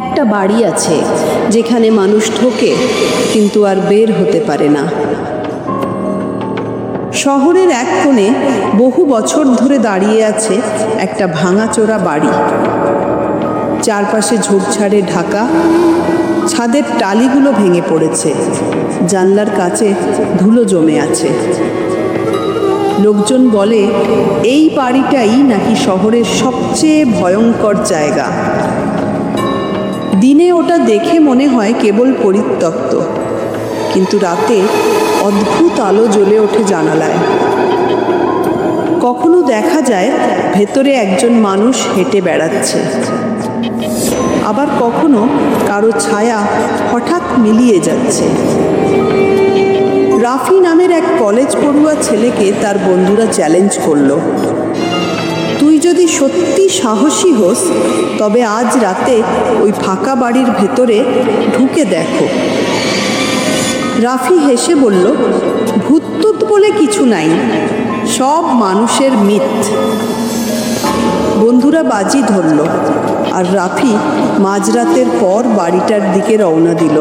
একটা বাড়ি আছে যেখানে মানুষ ঢোকে, কিন্তু আর বের হতে পারে না। শহরের এক কোণে বহু বছর ধরে দাঁড়িয়ে আছে একটা ভাঙাচোরা বাড়ি। চারপাশে ঝোপঝাড়ে ঢাকা, ছাদের টালিগুলো ভেঙে পড়েছে, জানলার কাছে ধুলো জমে আছে। লোকজন বলে, এই বাড়িটাই নাকি শহরের সবচেয়ে ভয়ঙ্কর জায়গা। দিনে ওটা দেখে মনে হয় কেবল পরিত্যক্ত। কিন্তু রাতে অদ্ভুত আলো জ্বলে ওঠে জানালায়। কখনো দেখা যায় ভেতরে একজন মানুষ হেঁটে বেড়াচ্ছে। আবার কখনো কারও ছায়া হঠাৎ মিলিয়ে যাচ্ছে। রাফি নামের এক কলেজ পড়ুয়া ছেলেকে তার বন্ধুরা চ্যালেঞ্জ করল। তুই যদি সত্যি সাহসী হোস, তবে আজ রাতে ওই ফাঁকা বাড়ির ভেতরে ঢুকে দেখো। রাফি হেসে বলল ভূতটুত বলে কিছু নাই, সব মানুষের মিথ। বন্ধুরা বাজি ধরল আর রাফি মাঝরাতের পর বাড়িটার দিকে রওনা দিল।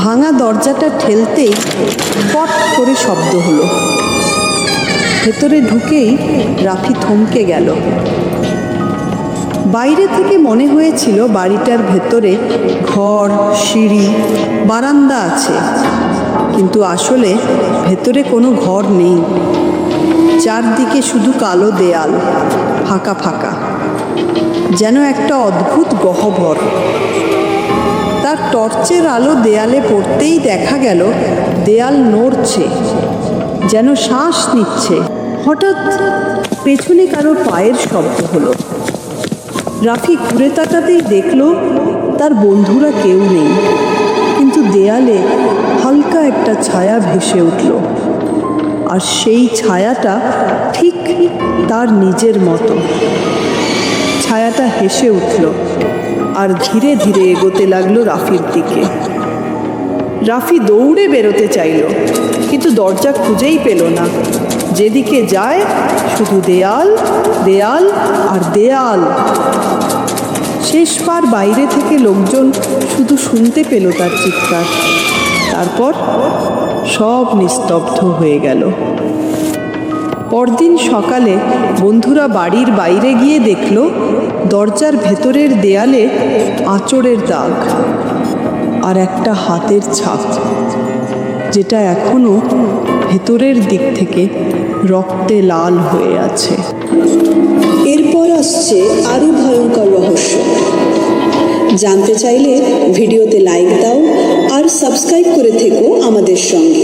ভাঙা দরজাটা ঠেলতেই পট করে শব্দ হলো। ভেতরে ঢুকেই রাফি থমকে গেল। বাইরে থেকে মনে হয়েছিল বাড়িটার ভেতরে ঘর, সিঁড়ি, বারান্দা আছে। কিন্তু আসলে ভেতরে কোনো ঘর নেই। চারদিকে শুধু কালো দেয়াল, ফাঁকা ফাঁকা। যেন একটা অদ্ভুত গহ্বর। তার টর্চের আলো দেয়ালে পড়তেই দেখা গেল, দেয়াল নড়ছে। যেন শ্বাস নিচ্ছে। হঠাৎ পেছনে কারও পায়ের শব্দ হলো। রাফি ঘুরে তাকাতেই দেখল তার বন্ধুরা কেউ নেই। কিন্তু দেয়ালে হালকা একটা ছায়া ভেসে উঠল। আর সেই ছায়াটা ঠিক তার নিজের মতো। ছায়াটা হেসে উঠল আর ধীরে ধীরে এগোতে লাগল রাফির দিকে। রাফি দৌড়ে বেরোতে চাইল। কিন্তু দরজা খুঁজেই পেল না। যেদিকে যায়, শুধু দেয়াল দেয়াল আর দেয়াল। শেষবার বাইরে থেকে লোকজন শুধু শুনতে পেল তার চিৎকার। তারপর সব নিস্তব্ধ হয়ে গেল। পরদিন সকালে বন্ধুরা বাড়ির বাইরে গিয়ে দেখল, দরজার ভেতরের দেয়ালে আঁচড়ের দাগ আর একটা হাতের ছাপ। যেটা এখনও ভেতরের দিক থেকে রক্তে লাল হয়ে আছে। এরপর আসছে আরও ভয়ঙ্কর রহস্য। জানতে চাইলে ভিডিওতে লাইক দাও আর সাবস্ক্রাইব করে থেকো আমাদের সঙ্গে।